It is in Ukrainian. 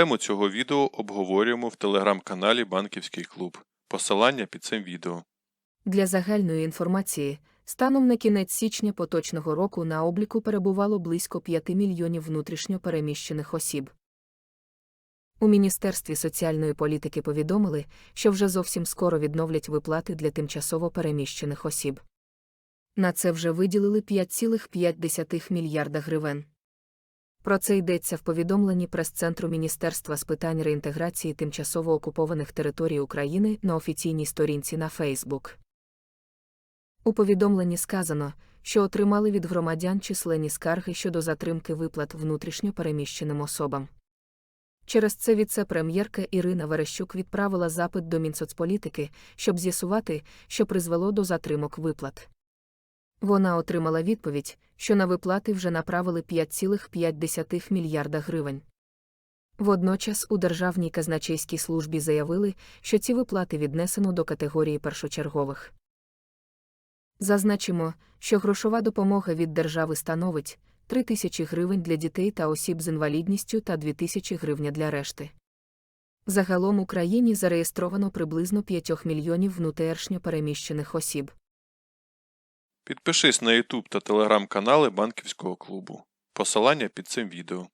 Тему цього відео обговорюємо в телеграм-каналі Банківський клуб. Посилання під цим відео. Для загальної інформації, станом на кінець січня поточного року на обліку перебувало близько 5 мільйонів внутрішньо переміщених осіб. У Міністерстві соціальної політики повідомили, що вже зовсім скоро відновлять виплати для тимчасово переміщених осіб. На це вже виділили 5,5 мільярда гривен. Про це йдеться в повідомленні прес-центру Міністерства з питань реінтеграції тимчасово окупованих територій України на офіційній сторінці на Фейсбук. У повідомленні сказано, що отримали від громадян численні скарги щодо затримки виплат внутрішньо переміщеним особам. Через це віце-прем'єрка Ірина Верещук відправила запит до Мінсоцполітики, щоб з'ясувати, що призвело до затримок виплат. Вона отримала відповідь, що на виплати вже направили 5,5 мільярда гривень. Водночас у Державній казначейській службі заявили, що ці виплати віднесено до категорії першочергових. Зазначимо, що грошова допомога від держави становить 3 тисячі гривень для дітей та осіб з інвалідністю та 2 тисячі гривня для решти. Загалом в Україні зареєстровано приблизно 5 мільйонів внутрішньо переміщених осіб. Підпишись на YouTube та телеграм канали Банківського клубу. Посилання під цим відео.